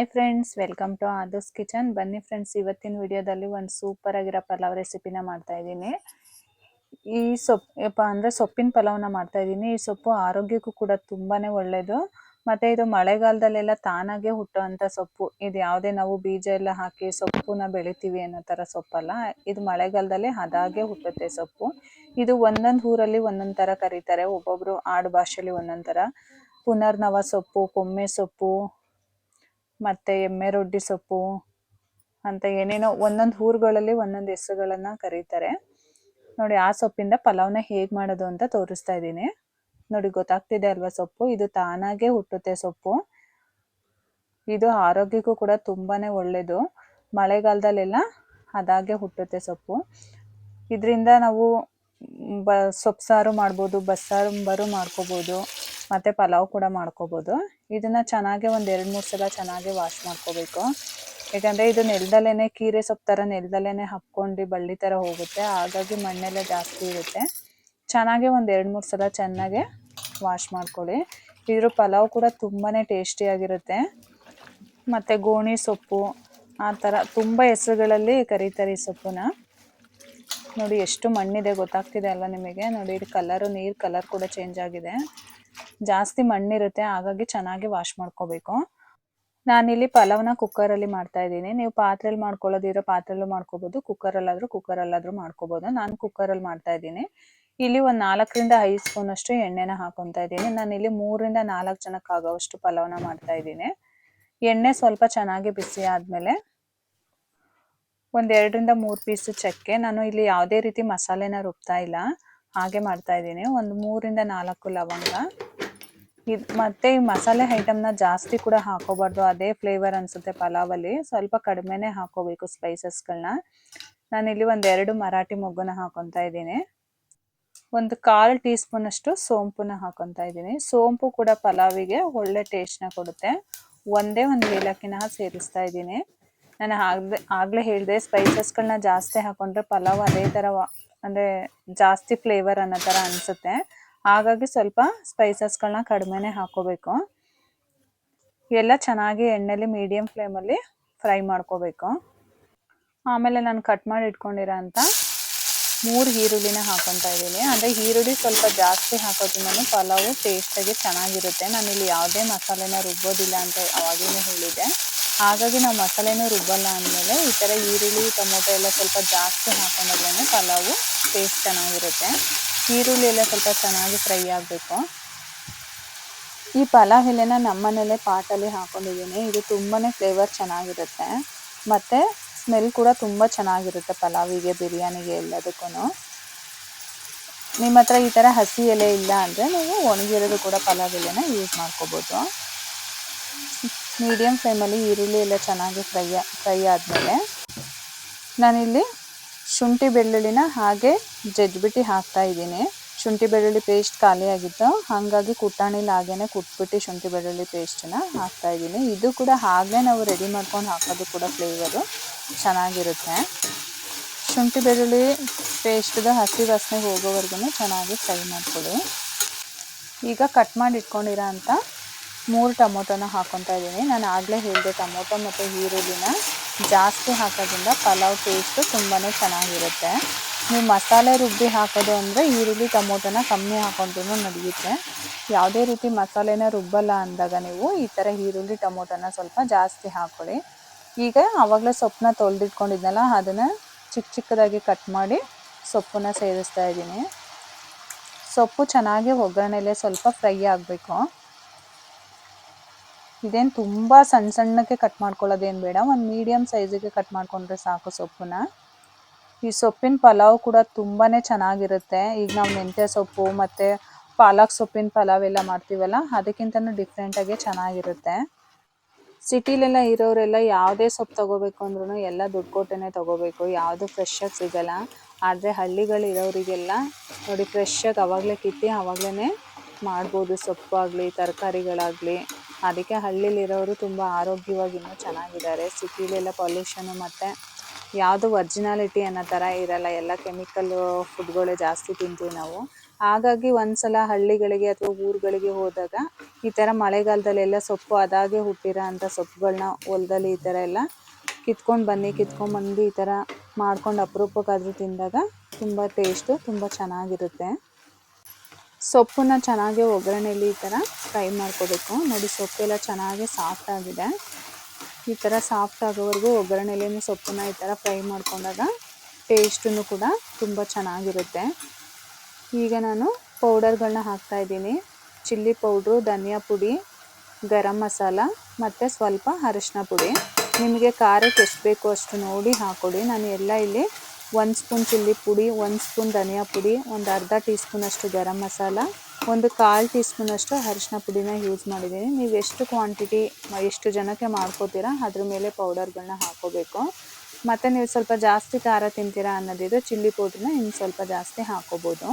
Hi friends welcome to Adarsh kitchen ಬನ್ನಿ friends ಇವತ್ತಿನ ವಿಡಿಯೋದಲ್ಲಿ ಒಂದು ಸೂಪರ್ ಆಗಿರೋ ಪಲಾವ್ ರೆಸಿಪಿನ ಮಾಡ್ತಾ ಇದ್ದೀನಿ. ಈ ಸೊಪ್ಪು ಅಂದರೆ ಸೊಪ್ಪಿನ ಪಲಾವ್ನ ಮಾಡ್ತಾ ಇದ್ದೀನಿ. ಈ ಸೊಪ್ಪು ಆರೋಗ್ಯಕ್ಕೂ ಕೂಡ ತುಂಬಾನೇ ಒಳ್ಳೆಯದು ಮತ್ತೆ ಇದು ಮಳೆಗಾಲದಲ್ಲೆಲ್ಲ ತಾನಾಗೆ ಹುಟ್ಟುವಂಥ ಸೊಪ್ಪು. ಇದು ಯಾವುದೇ ನಾವು ಬೀಜ ಎಲ್ಲ ಹಾಕಿ ಸೊಪ್ಪುನ ಬೆಳಿತೀವಿ ಅನ್ನೋ ಥರ ಸೊಪ್ಪಲ್ಲ. ಇದು ಮಳೆಗಾಲದಲ್ಲಿ ಅದಾಗೆ ಹುಟ್ಟುತ್ತೆ ಸೊಪ್ಪು. ಇದು ಒಂದೊಂದು ಊರಲ್ಲಿ ಒಂದೊಂದು ಥರ ಕರೀತಾರೆ. ಒಬ್ಬೊಬ್ರು ಆಡು ಭಾಷೆಯಲ್ಲಿ ಒಂದೊಂದು ಥರ ಪುನರ್ನವ ಸೊಪ್ಪು, ಕೊಮ್ಮೆ ಸೊಪ್ಪು ಮತ್ತು ಎಮ್ಮೆ ರೊಟ್ಟಿ ಸೊಪ್ಪು ಅಂತ ಏನೇನೋ ಒಂದೊಂದು ಊರುಗಳಲ್ಲಿ ಒಂದೊಂದು ಹೆಸರುಗಳನ್ನ ಕರೀತಾರೆ. ನೋಡಿ, ಆ ಸೊಪ್ಪಿಂದ ಪಲಾವ್ನ ಹೇಗೆ ಮಾಡೋದು ಅಂತ ತೋರಿಸ್ತಾ ಇದ್ದೀನಿ. ನೋಡಿ, ಗೊತ್ತಾಗ್ತಿದೆ ಅಲ್ವಾ ಸೊಪ್ಪು? ಇದು ತಾನಾಗೆ ಹುಟ್ಟುತ್ತೆ ಸೊಪ್ಪು. ಇದು ಆರೋಗ್ಯಕ್ಕೂ ಕೂಡ ತುಂಬಾ ಒಳ್ಳೆಯದು ಮಳೆಗಾಲದಲ್ಲೆಲ್ಲ ಅದಾಗೆ ಹುಟ್ಟುತ್ತೆ ಸೊಪ್ಪು. ಇದರಿಂದ ನಾವು ಬ ಸೊಪ್ಪು ಸಾರು ಮಾಡ್ಬೋದು, ಬಸ್ಸಾರು ಮಾಡ್ಕೋಬೋದು. ಮತ್ತು ಪಲಾವ್ ಕೂಡ ಮಾಡ್ಕೋಬಹುದು ಇದನ್ನು ಚೆನ್ನಾಗಿ ಒಂದು ಎರಡು, ಮೂರು ಸಲ ಚೆನ್ನಾಗಿ ವಾಶ್ ಮಾಡ್ಕೋಬೇಕು. ಯಾಕಂದರೆ ಇದು ನೆಲದಲ್ಲೇ ಕೀರೆ ಸೊಪ್ಪು ಥರ ನೆಲದಲ್ಲೇ ಹಬ್ಕೊಂಡು ಬಳ್ಳಿ ಥರ ಹೋಗುತ್ತೆ. ಹಾಗಾಗಿ ಮಣ್ಣೆಲ್ಲ ಜಾಸ್ತಿ ಇರುತ್ತೆ. ಚೆನ್ನಾಗಿ ಒಂದು ಎರಡು, ಮೂರು ಸಲ ಚೆನ್ನಾಗಿ ವಾಶ್ ಮಾಡ್ಕೊಳ್ಳಿ. ಇದ್ರ ಪಲಾವ್ ಕೂಡ ತುಂಬಾ ಟೇಸ್ಟಿಯಾಗಿರುತ್ತೆ ಮತ್ತು ಗೋಣಿ ಸೊಪ್ಪು, ಆ ಥರ ತುಂಬ ಹೆಸರುಗಳಲ್ಲಿ ಕರೀತಾರೆ ಈ ಸೊಪ್ಪನ್ನ. ನೋಡಿ, ಎಷ್ಟು ಮಣ್ಣಿದೆ ಗೊತ್ತಾಗ್ತಿದೆ ಅಲ್ಲ ನಿಮಗೆ? ನೋಡಿ, ಇದು ಕಲರು ನೀರು ಕಲರ್ ಕೂಡ ಚೇಂಜ್ ಆಗಿದೆ. ಜಾಸ್ತಿ ಮಣ್ಣಿರುತ್ತೆ, ಹಾಗಾಗಿ ಚೆನ್ನಾಗಿ ವಾಶ್ ಮಾಡ್ಕೋಬೇಕು. ನಾನಿಲ್ಲಿ ಪಲಾವ್ನ ಕುಕ್ಕರಲ್ಲಿ ಮಾಡ್ತಾ ಇದ್ದೀನಿ. ನೀವು ಪಾತ್ರೆಯಲ್ಲಿ ಮಾಡ್ಕೊಳ್ಳೋದಿರೋ ಕುಕ್ಕರ್ ಮಾಡ್ಕೋಬೋದು ಕುಕ್ಕರಲ್ಲಾದರೂ ಕುಕ್ಕರಲ್ಲಾದರೂ ಮಾಡ್ಕೋಬಹುದು ನಾನು ಕುಕ್ಕರಲ್ಲಿ ಮಾಡ್ತಾ ಇದ್ದೀನಿ. ಇಲ್ಲಿ ಒಂದು ನಾಲ್ಕರಿಂದ ಐದು ಸ್ಪೂನ್ ಅಷ್ಟು ಎಣ್ಣೆನ ಹಾಕೊತಾ ಇದ್ದೀನಿ. ನಾನು ಇಲ್ಲಿ ಮೂರರಿಂದ ನಾಲ್ಕು ಜನಕ್ಕೆ ಆಗೋವಷ್ಟು ಪಲಾವ್ನ ಮಾಡ್ತಾ ಇದ್ದೀನಿ. ಎಣ್ಣೆ ಸ್ವಲ್ಪ ಚೆನ್ನಾಗಿ ಬಿಸಿ ಆದ್ಮೇಲೆ ಒಂದೆರಡರಿಂದ ಮೂರು ಪೀಸು ಚಕ್ಕೆ. ನಾನು ಇಲ್ಲಿ ಯಾವುದೇ ರೀತಿ ಮಸಾಲೆನ ರುಬ್ತಾ ಇಲ್ಲ. ಹಾಗೆ ಮಾಡ್ತಾ ಇದ್ದೀನಿ. ಒಂದು ಮೂರಿಂದ ನಾಲ್ಕು ಲವಂಗ. ಇದು ಮತ್ತೆ ಈ ಮಸಾಲೆ ಐಟಮ್ನ ಜಾಸ್ತಿ ಕೂಡ ಹಾಕೋಬಾರ್ದು. ಅದೇ ಫ್ಲೇವರ್ ಅನಿಸುತ್ತೆ ಪಲಾವಲ್ಲಿ. ಸ್ವಲ್ಪ ಕಡಿಮೆನೆ ಹಾಕೋಬೇಕು ಸ್ಪೈಸಸ್ಗಳನ್ನ ನಾನಿಲ್ಲಿ ಒಂದು ಎರಡು ಮರಾಠಿ ಮೊಗ್ಗುನ ಹಾಕೊತಾ ಇದ್ದೀನಿ. ಒಂದು ಕಾಲು ಟೀ ಸ್ಪೂನ್ ಅಷ್ಟು ಸೋಂಪುನ ಹಾಕೊತಾ ಇದ್ದೀನಿ. ಸೋಂಪು ಕೂಡ ಪಲಾವಿಗೆ ಒಳ್ಳೆ ಟೇಸ್ಟ್ನ ಕೊಡುತ್ತೆ. ಒಂದೇ ಒಂದು ಏಲಕ್ಕಿನ ಸೇರಿಸ್ತಾ ಇದ್ದೀನಿ. ನಾನು ಆಗ್ಲೇ, ಆಗಲೇ ಹೇಳಿದೆ ಸ್ಪೈಸಸ್ಗಳನ್ನ ಜಾಸ್ತಿ ಹಾಕೊಂಡ್ರೆ ಪಲಾವ್ ಅದೇ ಥರ ಅಂದರೆ ಜಾಸ್ತಿ ಫ್ಲೇವರ್ ಅನ್ನೋ ಥರ ಅನಿಸುತ್ತೆ. ಹಾಗಾಗಿ ಸ್ವಲ್ಪ ಸ್ಪೈಸಸ್ಗಳನ್ನ ಕಡಿಮೆನೆ ಹಾಕೋಬೇಕು. ಎಲ್ಲ ಚೆನ್ನಾಗಿ ಎಣ್ಣೆಲಿ ಮೀಡಿಯಮ್ ಫ್ಲೇಮಲ್ಲಿ ಫ್ರೈ ಮಾಡ್ಕೋಬೇಕು. ಆಮೇಲೆ ನಾನು ಕಟ್ ಮಾಡಿ ಇಟ್ಕೊಂಡಿರೋ ಅಂತ ಮೂರು ಈರುಳ್ಳಿನ ಹಾಕೊತಾ ಇದ್ದೀನಿ. ಅಂದರೆ ಈರುಳ್ಳಿ ಸ್ವಲ್ಪ ಜಾಸ್ತಿ ಹಾಕೋದ್ರಿಂದ ಪಲಾವು ಟೇಸ್ಟಾಗಿ ಚೆನ್ನಾಗಿರುತ್ತೆ. ನಾನಿಲ್ಲಿ ಯಾವುದೇ ಮಸಾಲೆನ ರುಬ್ಬೋದಿಲ್ಲ ಅಂತ ಅವಾಗಲೇ ಹೇಳಿದೆ ಹಾಗಾಗಿ ನಾವು ಮಸಾಲೆನೂ ರುಬ್ಬಲ್ಲ ಅಂದಮೇಲೆ ಈ ಥರ ಈರುಳ್ಳಿ, ಟೊಮೊಟೊ ಎಲ್ಲ ಸ್ವಲ್ಪ ಜಾಸ್ತಿ ಹಾಕೊಂಡಾಗ ಪಲಾವು ಟೇಸ್ಟ್ ಚೆನ್ನಾಗಿರುತ್ತೆ. ಈರುಳ್ಳಿ ಎಲ್ಲ ಸ್ವಲ್ಪ ಚೆನ್ನಾಗಿ ಫ್ರೈ ಆಗಬೇಕು. ಈ ಪಲಾವ್ ಎಲೆನ ನಮ್ಮನೇಲೆ ಪಾಟಲ್ಲಿ ಹಾಕೊಂಡಿದ್ದೀನಿ. ಇದು ತುಂಬಾ ಫ್ಲೇವರ್ ಚೆನ್ನಾಗಿರುತ್ತೆ. ಮತ್ತು ಸ್ಮೆಲ್ ಕೂಡ ತುಂಬ ಚೆನ್ನಾಗಿರುತ್ತೆ ಪಲಾವಿಗೆ, ಬಿರಿಯಾನಿಗೆ ಎಲ್ಲದಕ್ಕೂ ನಿಮ್ಮ ಹತ್ರ ಈ ಥರ ಹಸಿ ಎಲೆ ಇಲ್ಲ ಅಂದರೆ ನೀವು ಒಣಗಿರೋದು ಕೂಡ ಪಲಾವ್ ಎಲೆನ ಯೂಸ್ ಮಾಡ್ಕೋಬೋದು ಮೀಡಿಯಮ್ ಫ್ಲೇಮಲ್ಲಿ ಈರುಳ್ಳಿ ಎಲ್ಲ ಚೆನ್ನಾಗಿ ಫ್ರೈ ಫ್ರೈ ಆದಮೇಲೆ ನಾನಿಲ್ಲಿ ಶುಂಠಿ ಬೆಳ್ಳುಳ್ಳಿನ ಹಾಗೆ ಜಜ್ಬಿಟ್ಟು ಹಾಕ್ತಾ ಇದ್ದೀನಿ. ಶುಂಠಿ ಬೆಳ್ಳುಳ್ಳಿ ಪೇಸ್ಟ್ ಖಾಲಿಯಾಗಿತ್ತು ಹಾಗಾಗಿ ಕುಟ್ಟಾಣಿಲಿ ಹಾಗೇ ಕುಟ್ಬಿಟ್ಟು ಶುಂಠಿ ಬೆಳ್ಳುಳ್ಳಿ ಪೇಸ್ಟನ್ನ ಹಾಕ್ತಾ ಇದ್ದೀನಿ. ಇದು ಕೂಡ ಹಾಗೆ ನಾವು ರೆಡಿ ಮಾಡ್ಕೊಂಡು ಹಾಕೋದು ಕೂಡ ಫ್ಲೇವರು ಚೆನ್ನಾಗಿರುತ್ತೆ. ಶುಂಠಿ ಬೆಳ್ಳುಳ್ಳಿ ಪೇಸ್ಟ್ದ ಹಸಿ ವಾಸನೆ ಹೋಗೋವರೆಗೂ ಚೆನ್ನಾಗಿ ಫ್ರೈ ಮಾಡ್ಕೊಳ್ಳಿ. ಈಗ ಕಟ್ ಮಾಡಿ ಇಟ್ಕೊಂಡಿರೋ ಅಂಥ ಮೂರು ಟೊಮೊಟೊನ ಹಾಕೊತಾ ಇದ್ದೀನಿ. ನಾನು ಆಗಲೇ ಹೇಳಿದೆ ಟೊಮೊಟೊ ಮತ್ತು ಈರುಳ್ಳಿನ ಜಾಸ್ತಿ ಹಾಕೋದ್ರಿಂದ ಪಲಾವ್ ಟೇಸ್ಟು ತುಂಬಾ ಚೆನ್ನಾಗಿರುತ್ತೆ. ನೀವು ಮಸಾಲೆ ರುಬ್ಬಿ ಹಾಕೋದು ಅಂದರೆ ಈರುಳ್ಳಿ ಟೊಮೊಟೊನ ಕಮ್ಮಿ ಹಾಕೊಂಡ್ರೂ ನಡೆಯುತ್ತೆ. ಯಾವುದೇ ರೀತಿ ಮಸಾಲೆನ ರುಬ್ಬಲ್ಲ ಅಂದಾಗ ನೀವು ಈ ಥರ ಈರುಳ್ಳಿ ಟೊಮೊಟೊನ ಸ್ವಲ್ಪ ಜಾಸ್ತಿ ಹಾಕ್ಕೊಳ್ಳಿ ಈಗ ಆವಾಗಲೇ ಸೊಪ್ಪನ್ನ ತೊಳೆದಿಟ್ಕೊಂಡಿದ್ನಲ್ಲ, ಅದನ್ನು ಚಿಕ್ಕ ಚಿಕ್ಕದಾಗಿ ಕಟ್ ಮಾಡಿ ಸೊಪ್ಪನ್ನ ಸೇರಿಸ್ತಾ ಇದ್ದೀನಿ. ಸೊಪ್ಪು ಚೆನ್ನಾಗಿ ಒಗ್ಗರಣೆಲೆ ಸ್ವಲ್ಪ ಫ್ರೈ ಆಗಬೇಕು. ಇದೇನು ತುಂಬ ಸಣ್ಣ ಸಣ್ಣಕ್ಕೆ ಕಟ್ ಮಾಡ್ಕೊಳ್ಳೋದೇನು ಬೇಡ, ಒಂದು ಮೀಡಿಯಮ್ ಸೈಜಿಗೆ ಕಟ್ ಮಾಡಿಕೊಂಡ್ರೆ ಸಾಕು ಸೊಪ್ಪನ್ನ ಈ ಸೊಪ್ಪಿನ ಪಲಾವ್ ಕೂಡ ತುಂಬಾ ಚೆನ್ನಾಗಿರುತ್ತೆ. ಈಗ ನಾವು ಮೆಂತ್ಯ ಸೊಪ್ಪು ಮತ್ತು ಪಾಲಕ್ ಸೊಪ್ಪಿನ ಪಲಾವ್ ಎಲ್ಲ ಮಾಡ್ತೀವಲ್ಲ, ಅದಕ್ಕಿಂತನೂ ಡಿಫ್ರೆಂಟಾಗಿ ಚೆನ್ನಾಗಿರುತ್ತೆ. ಸಿಟಿಲೆಲ್ಲ ಇರೋರೆಲ್ಲ ಯಾವುದೇ ಸೊಪ್ಪು ತೊಗೋಬೇಕು ಅಂದ್ರೂ ಎಲ್ಲ ದುಡ್ಡು ಕೊಟ್ಟೇ ತೊಗೋಬೇಕು, ಯಾವುದು ಫ್ರೆಶ್ಶಾಗಿ ಸಿಗಲ್ಲ. ಆದರೆ ಹಳ್ಳಿಗಳಿರೋರಿಗೆಲ್ಲ ನೋಡಿ ಫ್ರೆಶ್ಶಾಗಿ ಅವಾಗಲೇ ಕಿತ್ತಿ ಆವಾಗಲೇ ಮಾಡ್ಬೋದು ಸೊಪ್ಪಾಗಲಿ ತರಕಾರಿಗಳಾಗಲಿ. ಅದಕ್ಕೆ ಹಳ್ಳಿಲಿರೋರು ತುಂಬ ಆರೋಗ್ಯವಾಗಿ ಇನ್ನೂ ಚೆನ್ನಾಗಿದ್ದಾರೆ. ಸಿಟಿಲೆಲ್ಲ ಪೊಲ್ಯೂಷನು ಮತ್ತು ಯಾವುದು ಒರ್ಜಿನಾಲಿಟಿ ಅನ್ನೋ ಥರ ಇರಲ್ಲ. ಎಲ್ಲ ಕೆಮಿಕಲ್ ಫುಡ್ಗಳೇ ಜಾಸ್ತಿ ತಿಂತೀವಿ ನಾವು. ಹಾಗಾಗಿ ಒಂದ್ಸಲ ಹಳ್ಳಿಗಳಿಗೆ ಅಥವಾ ಊರುಗಳಿಗೆ ಹೋದಾಗ ಈ ಥರ ಮಳೆಗಾಲದಲ್ಲೆಲ್ಲ ಸೊಪ್ಪು ಅದಾಗೆ ಹುಟ್ಟಿರೋ ಅಂಥ ಸೊಪ್ಪುಗಳನ್ನ ಹೊಲದಲ್ಲಿ ಈ ಥರ ಎಲ್ಲ ಕಿತ್ಕೊಂಡು ಬನ್ನಿ, ಕಿತ್ಕೊಂಡು ಬಂದು ಈ ಥರ ಮಾಡ್ಕೊಂಡು ಅಪರೂಪಕ್ಕಾದರೂ ತಿಂದಾಗ ತುಂಬ ಟೇಸ್ಟು ತುಂಬ ಚೆನ್ನಾಗಿರುತ್ತೆ. ಸೊಪ್ಪನ್ನ ಚೆನ್ನಾಗಿ ಒಗ್ಗರಣೆಯಲ್ಲಿ ಈ ಥರ ಫ್ರೈ ಮಾಡ್ಕೋಬೇಕು. ನೋಡಿ ಸೊಪ್ಪೆಲ್ಲ ಚೆನ್ನಾಗಿ ಸಾಫ್ಟ್ ಆಗಿದೆ. ಈ ಥರ ಸಾಫ್ಟ್ ಆಗೋವರೆಗೂ ಒಗ್ಗರಣೆಯಲ್ಲಿ ಸೊಪ್ಪನ್ನ ಈ ಥರ ಫ್ರೈ ಮಾಡ್ಕೊಂಡಾಗ ಟೇಸ್ಟೂ ಕೂಡ ತುಂಬ ಚೆನ್ನಾಗಿರುತ್ತೆ. ಈಗ ನಾನು ಪೌಡರ್ಗಳನ್ನ ಹಾಕ್ತಾ ಇದ್ದೀನಿ. ಚಿಲ್ಲಿ ಪೌಡ್ರು, ಧನಿಯಾ ಪುಡಿ, ಗರಂ ಮಸಾಲ ಮತ್ತು ಸ್ವಲ್ಪ ಅರಿಶಿನ ಪುಡಿ. ನಿಮಗೆ ಖಾರಕ್ಕೆ ಎಷ್ಟು ಬೇಕೋ ಅಷ್ಟು ನೋಡಿ ಹಾಕ್ಕೊಡಿ ನಾನು ಎಲ್ಲ ಇಲ್ಲಿ ಒಂದು ಸ್ಪೂನ್ ಚಿಲ್ಲಿ ಪುಡಿ, ಒಂದು ಸ್ಪೂನ್ ಧನಿಯಾ ಪುಡಿ, ಒಂದು ಅರ್ಧ ಟೀ ಸ್ಪೂನಷ್ಟು ಗರಂ ಮಸಾಲ, ಒಂದು ಕಾಲು ಟೀ ಸ್ಪೂನಷ್ಟು ಅರಿಶಿನ ಪುಡಿನ ಯೂಸ್ ಮಾಡಿದ್ದೀನಿ. ನೀವು ಎಷ್ಟು ಕ್ವಾಂಟಿಟಿ ಎಷ್ಟು ಜನಕ್ಕೆ ಮಾಡ್ಕೋತೀರಾ, ಅದ್ರ ಮೇಲೆ ಪೌಡರ್ಗಳನ್ನ ಹಾಕೋಬೇಕು. ಮತ್ತು ನೀವು ಸ್ವಲ್ಪ ಜಾಸ್ತಿ ಖಾರ ತಿಂತೀರಾ ಅನ್ನೋದಿದ್ರೆ ಚಿಲ್ಲಿ ಪೌಡ್ರನ್ನ ಇನ್ನು ಸ್ವಲ್ಪ ಜಾಸ್ತಿ ಹಾಕೋಬೋದು.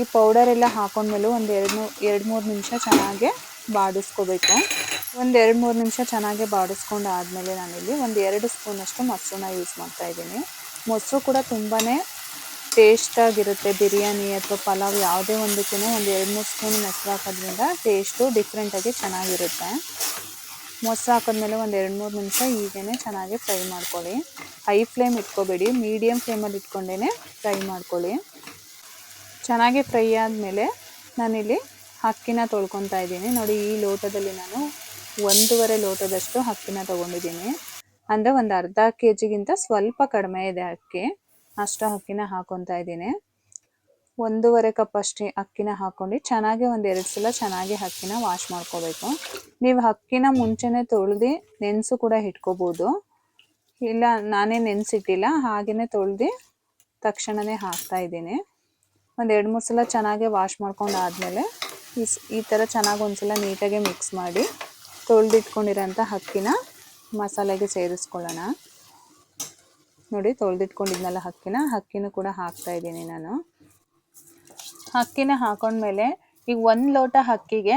ಈ ಪೌಡರೆಲ್ಲ ಹಾಕೊಂಡ್ಮೇಲೂ ಒಂದು ಎರಡು ಎರಡು ಮೂರು ನಿಮಿಷ ಚೆನ್ನಾಗೆ ಬಾಡಿಸ್ಕೋಬೇಕು. ಒಂದು ಎರಡು ಮೂರು ನಿಮಿಷ ಚೆನ್ನಾಗಿ ಬಾಡಿಸ್ಕೊಂಡು ಆದಮೇಲೆ ನಾನಿಲ್ಲಿ ಒಂದು ಎರಡು ಸ್ಪೂನಷ್ಟು ಮೊಸರನ್ನ ಯೂಸ್ ಮಾಡ್ತಾ ಇದ್ದೀನಿ. ಮೊಸರು ಕೂಡ ತುಂಬಾ ಟೇಸ್ಟಾಗಿರುತ್ತೆ ಬಿರಿಯಾನಿ ಅಥವಾ ಪಲಾವ್ ಯಾವುದೇ ಒಂದಕ್ಕೂ ಒಂದು ಎರಡು ಮೂರು ಸ್ಪೂನ್ ಮೊಸರು ಹಾಕೋದ್ರಿಂದ ಟೇಸ್ಟು ಡಿಫ್ರೆಂಟಾಗಿ ಚೆನ್ನಾಗಿರುತ್ತೆ. ಮೊಸರು ಹಾಕಿದ್ಮೇಲೆ ಒಂದು ಎರಡು ಮೂರು ನಿಮಿಷ ಹೀಗೇ ಚೆನ್ನಾಗಿ ಫ್ರೈ ಮಾಡ್ಕೊಳ್ಳಿ. High flame ಇಟ್ಕೋಬೇಡಿ. ಮೀಡಿಯಮ್ ಫ್ಲೇಮಲ್ಲಿ ಇಟ್ಕೊಂಡೇ ಫ್ರೈ ಮಾಡ್ಕೊಳ್ಳಿ. ಚೆನ್ನಾಗಿ ಫ್ರೈ ಆದಮೇಲೆ ನಾನಿಲ್ಲಿ ಅಕ್ಕಿನ ತೊಳ್ಕೊತಾ ಇದ್ದೀನಿ. ನೋಡಿ ಈ ಲೋಟದಲ್ಲಿ ನಾನು ಒಂದೂವರೆ ಲೋಟದಷ್ಟು ಅಕ್ಕಿನ ತೊಗೊಂಡಿದ್ದೀನಿ. ಅಂದರೆ ಒಂದು ಅರ್ಧ ಕೆ ಜಿಗಿಂತ ಸ್ವಲ್ಪ ಕಡಿಮೆ ಇದೆ ಅಕ್ಕಿ. ಅಷ್ಟು ಅಕ್ಕಿನ ಹಾಕೊತಾ ಇದ್ದೀನಿ. ಒಂದೂವರೆ ಕಪ್ ಅಷ್ಟು ಅಕ್ಕಿನ ಹಾಕ್ಕೊಂಡು ಚೆನ್ನಾಗಿ ಒಂದು ಎರಡು ಸಲ ಚೆನ್ನಾಗಿ ಅಕ್ಕಿನ ವಾಶ್ ಮಾಡ್ಕೋಬೇಕು. ನೀವು ಅಕ್ಕಿನ ಮುಂಚೆನೇ ತೊಳೆದು ನೆನೆಸು ಕೂಡ ಇಟ್ಕೋಬೋದು. ಇಲ್ಲ, ನಾನೇ ನೆನೆಸಿಟ್ಟಿಲ್ಲ ಹಾಗೆಯೇ ತೊಳೆದು ತಕ್ಷಣವೇ ಹಾಕ್ತಾ ಇದ್ದೀನಿ. ಒಂದು ಎರಡು ಮೂರು ಸಲ ಚೆನ್ನಾಗಿ ವಾಶ್ ಮಾಡ್ಕೊಂಡು ಆದಮೇಲೆ ಈ ಈ ಥರ ಚೆನ್ನಾಗಿ ಒಂದ್ಸಲ ನೀಟಾಗಿ ಮಿಕ್ಸ್ ಮಾಡಿ ತೊಳೆದಿಟ್ಕೊಂಡಿರೋಂಥ ಅಕ್ಕಿನ ಮಸಾಲೆಗೆ ಸೇರಿಸ್ಕೊಳ್ಳೋಣ. ನೋಡಿ, ತೊಳೆದಿಟ್ಕೊಂಡಿದ್ನಲ್ಲ ಹಕ್ಕಿನ ಅಕ್ಕಿನೂ ಕೂಡ ಹಾಕ್ತಾ ಇದ್ದೀನಿ ನಾನು. ಹಕ್ಕಿನ ಹಾಕೊಂಡ್ಮೇಲೆ ಈಗ ಒಂದು ಲೋಟ ಹಕ್ಕಿಗೆ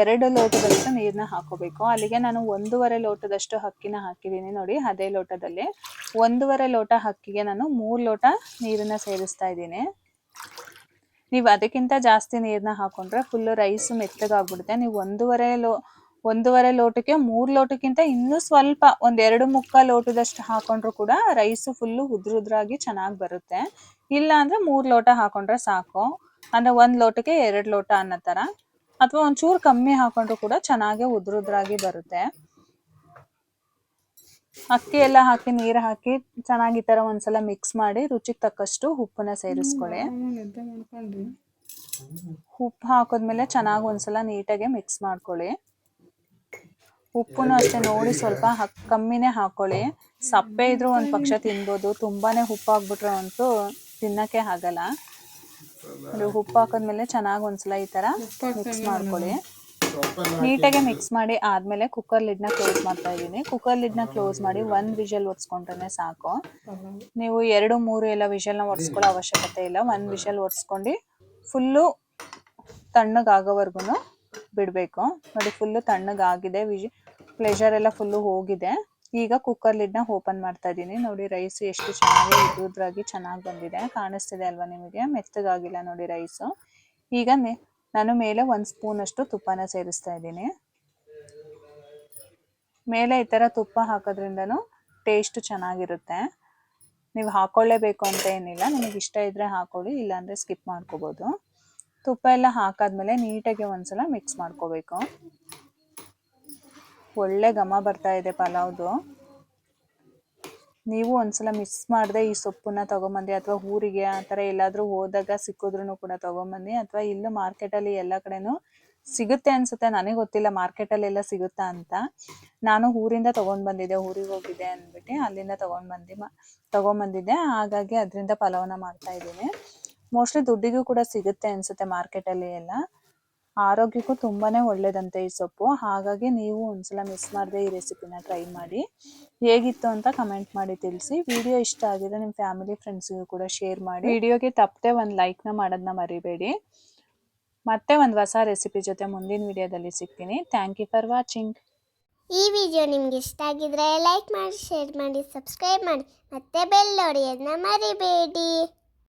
ಎರಡು ಲೋಟದಷ್ಟು ನೀರನ್ನ ಹಾಕೋಬೇಕು. ಅಲ್ಲಿಗೆ ನಾನು ಒಂದೂವರೆ ಲೋಟದಷ್ಟು ಹಕ್ಕಿನ ಹಾಕಿದ್ದೀನಿ ನೋಡಿ, ಅದೇ ಲೋಟದಲ್ಲಿ. ಒಂದೂವರೆ ಲೋಟ ಹಕ್ಕಿಗೆ ನಾನು ಮೂರು ಲೋಟ ನೀರನ್ನ ಸೇರಿಸ್ತಾ ಇದ್ದೀನಿ. ನೀವು ಅದಕ್ಕಿಂತ ಜಾಸ್ತಿ ನೀರನ್ನ ಹಾಕೊಂಡ್ರೆ ಫುಲ್ಲು ರೈಸು ಮೆತ್ತಗಾಗ್ಬಿಡುತ್ತೆ. ನೀವು ಒಂದೂವರೆ ಲೋ ಒಂದೂವರೆ ಲೋಟಕ್ಕೆ ಮೂರು ಲೋಟಕ್ಕಿಂತ ಇನ್ನೂ ಸ್ವಲ್ಪ ಒಂದ್ ಎರಡು ಮುಕ್ಕ ಲೋಟದಷ್ಟು ಹಾಕೊಂಡ್ರು ಕೂಡ ರೈಸು ಫುಲ್ಲು ಉದ್ರ ಉದ್ರಾಗಿ ಚೆನ್ನಾಗಿ ಬರುತ್ತೆ. ಇಲ್ಲ ಅಂದ್ರೆ ಮೂರು ಲೋಟ ಹಾಕೊಂಡ್ರೆ ಸಾಕು. ಅಂದ್ರೆ ಒಂದ್ ಲೋಟಕ್ಕೆ ಎರಡು ಲೋಟ ಅನ್ನೋ ತರ. ಅಥವಾ ಒಂಚೂರು ಕಮ್ಮಿ ಹಾಕೊಂಡ್ರು ಕೂಡ ಚೆನ್ನಾಗಿ ಉದ್ರ ಉದ್ರಾಗಿ ಬರುತ್ತೆ. ಅಕ್ಕಿ ಎಲ್ಲ ಹಾಕಿ ನೀರು ಹಾಕಿ ಚೆನ್ನಾಗಿ ಈ ಥರ ಒಂದ್ಸಲ ಮಿಕ್ಸ್ ಮಾಡಿ ರುಚಿಗೆ ತಕ್ಕಷ್ಟು ಉಪ್ಪನ್ನ ಸೇರಿಸ್ಕೊಳ್ಳಿ. ಉಪ್ಪು ಹಾಕೋದ್ಮೇಲೆ ಚೆನ್ನಾಗಿ ಒಂದ್ಸಲ ನೀಟಾಗಿ ಮಿಕ್ಸ್ ಮಾಡ್ಕೊಳ್ಳಿ. ಉಪ್ಪುನು ಅಷ್ಟೇ, ನೋಡಿ ಸ್ವಲ್ಪ ಕಮ್ಮಿನೇ ಹಾಕೊಳ್ಳಿ. ಸಪ್ಪೆ ಇದ್ರೂ ಒಂದ್ ಪಕ್ಷ ತಿನ್ಬೋದು. ತುಂಬಾನೇ ಉಪ್ಪಾಗ್ಬಿಟ್ರೆ ಅಂತೂ ತಿನ್ನಕ್ಕೆ ಆಗಲ್ಲ. ಉಪ್ಪು ಹಾಕಿದ್ಮೇಲೆ ಚೆನ್ನಾಗಿ ಒಂದ್ಸಲ ಈ ತರ ಮಿಕ್ಸ್ ಮಾಡ್ಕೊಳ್ಳಿ. ನೀಟಾಗಿ ಮಿಕ್ಸ್ ಮಾಡಿ ಆದ್ಮೇಲೆ ಕುಕ್ಕರ್ ಲಿಡ್ನ ಕ್ಲೋಸ್ ಮಾಡ್ತಾ ಇದ್ದೀನಿ. ಕುಕ್ಕರ್ ಲಿಡ್ನ ಕ್ಲೋಸ್ ಮಾಡಿ ಒಂದ್ ವಿಷಲ್ ಒಡ್ಸ್ಕೊಂಡ್ರೆ ಸಾಕು. ನೀವು ಎರಡು, ಮೂರು ಎಲ್ಲ ವಿಷಲ್ನ ಒಡ್ಸ್ಕೊಳ್ಳೋ ಅವಶ್ಯಕತೆ ಇಲ್ಲ. ಒಂದ್ ವಿಷಲ್ ಒಡ್ಸ್ಕೊಂಡು ಫುಲ್ಲು ತಣ್ಣಗಾಗೋವರೆಗೂ ಬಿಡಬೇಕು. ನೋಡಿ, ಫುಲ್ಲು ತಣ್ಣಗಾಗಿದೆ ವಿಜಿ ಪ್ಲೆಷರ್ ಎಲ್ಲ ಫುಲ್ಲು ಹೋಗಿದೆ. ಈಗ ಕುಕ್ಕರ್ ಲಿಡ್ನ ಓಪನ್ ಮಾಡ್ತಾ ಇದ್ದೀನಿ. ನೋಡಿ ರೈಸ್ ಎಷ್ಟು ಚೆನ್ನಾಗಿ ಇದ್ರಾಗಿ ಚೆನ್ನಾಗಿ ಬಂದಿದೆ. ಕಾಣಿಸ್ತಿದೆ ಅಲ್ವಾ ನಿಮಗೆ? ಮೆತ್ತಗಾಗಿಲ್ಲ ನೋಡಿ ರೈಸು ಈಗ ನಾನು ಮೇಲೆ ಒಂದು ಸ್ಪೂನ್ ಅಷ್ಟು ತುಪ್ಪನ ಸೇರಿಸ್ತಾ ಇದ್ದೀನಿ. ಮೇಲೆ ಈ ಥರ ತುಪ್ಪ ಹಾಕೋದ್ರಿಂದನು ಟೇಸ್ಟ್ ಚೆನ್ನಾಗಿರುತ್ತೆ. ನೀವು ಹಾಕೊಳ್ಳೇಬೇಕು ಅಂತ ಏನಿಲ್ಲ. ನಿಮಗೆ ಇಷ್ಟ ಇದ್ರೆ ಹಾಕೊಳ್ಳಿ, ಇಲ್ಲಾಂದರೆ ಸ್ಕಿಪ್ ಮಾಡ್ಕೋಬೋದು. ತುಪ್ಪ ಎಲ್ಲ ಹಾಕಾದ್ಮೇಲೆ ನೀಟಾಗಿ ಒಂದ್ಸಲ ಮಿಕ್ಸ್ ಮಾಡ್ಕೋಬೇಕು. ಒಳ್ಳೆ ಘಮ ಬರ್ತಾ ಇದೆ ಪಲಾವ್ದು. ನೀವು ಒಂದ್ಸಲ ಮಿಸ್ ಮಾಡದೆ ಈ ಸೊಪ್ಪನ್ನ ತಗೊಂಬಂದಿ ಅಥವಾ ಊರಿಗೆ ಆ ಥರ ಎಲ್ಲಾದರೂ ಹೋದಾಗ ಸಿಕ್ಕಿದ್ರು ಕೂಡ ತಗೊಂಬನ್ನಿ ಅಥವಾ ಇಲ್ಲೂ ಮಾರ್ಕೆಟಲ್ಲಿ ಎಲ್ಲ ಕಡೆನೂ ಸಿಗುತ್ತೆ ಅನ್ಸುತ್ತೆ. ನನಗೆ ಗೊತ್ತಿಲ್ಲ ಮಾರ್ಕೆಟಲ್ಲಿ ಎಲ್ಲ ಸಿಗುತ್ತಾ ಅಂತ. ನಾನು ಊರಿಂದ ತಗೊಂಡ್ ಬಂದಿದ್ದೆ, ಊರಿಗೆ ಹೋಗಿದ್ದೆ ಅಂದ್ಬಿಟ್ಟು ಅಲ್ಲಿಂದ ತಗೊಂಡ್ ಬಂದಿ ತಗೊಂಬಂದಿದ್ದೆ ಹಾಗಾಗಿ ಅದರಿಂದ ಪಲಾವ್ನ ಮಾಡ್ತಾ ಇದ್ದೀನಿ. ಮೋಸ್ಟ್ಲಿ ದುಡ್ಡಿಗೂ ಕೂಡ ಸಿಗುತ್ತೆ ಅನ್ಸುತ್ತೆ ಮಾರ್ಕೆಟಲ್ಲಿ ಎಲ್ಲ. ಆರೋಗ್ಯಕ್ಕೂ ತುಂಬಾನೇ ಒಳ್ಳೇದಂತೆ ಈ ಸೊಪ್ಪು. ಹಾಗಾಗಿ ನೀವು ಒಂದ್ಸಲ ಮಿಸ್ ಮಾಡದೆ ಈ ರೆಸಿಪಿನ ಟ್ರೈ ಮಾಡಿ. ಹೇಗಿತ್ತು ಅಂತ ಕಮೆಂಟ್ ಮಾಡಿ ತಿಳಿಸಿ. ವಿಡಿಯೋ ಇಷ್ಟ ಆಗಿದ್ರೆ ನಿಮ್ಮ ಫ್ಯಾಮಿಲಿ ಫ್ರೆಂಡ್ಸ್ಗೂ ಕೂಡ ಶೇರ್ ಮಾಡಿ. ವಿಡಿಯೋಗೆ ತಪ್ಪದೆ ಒಂದು ಲೈಕ್ನ ಮಾಡೋದನ್ನ ಮರಿಬೇಡಿ. ಮತ್ತೆ ಒಂದು ಹೊಸ ರೆಸಿಪಿ ಜೊತೆ ಮುಂದಿನ ವಿಡಿಯೋದಲ್ಲಿ ಸಿಗ್ತೀನಿ. ಥ್ಯಾಂಕ್ ಯು ಫಾರ್ ವಾಚಿಂಗ್ ಈ ವಿಡಿಯೋ ನಿಮ್ಗೆ ಇಷ್ಟ ಆಗಿದ್ರೆ ಲೈಕ್ ಮಾಡಿ ಶೇರ್ ಮಾಡಿ ಸಬ್ಸ್ಕ್ರೈಬ್ ಮಾಡಿ. ಮತ್ತೆ ಬೆಲ್ ಹೊಡೆಯೋದನ್ನ ಮರಿಬೇಡಿ.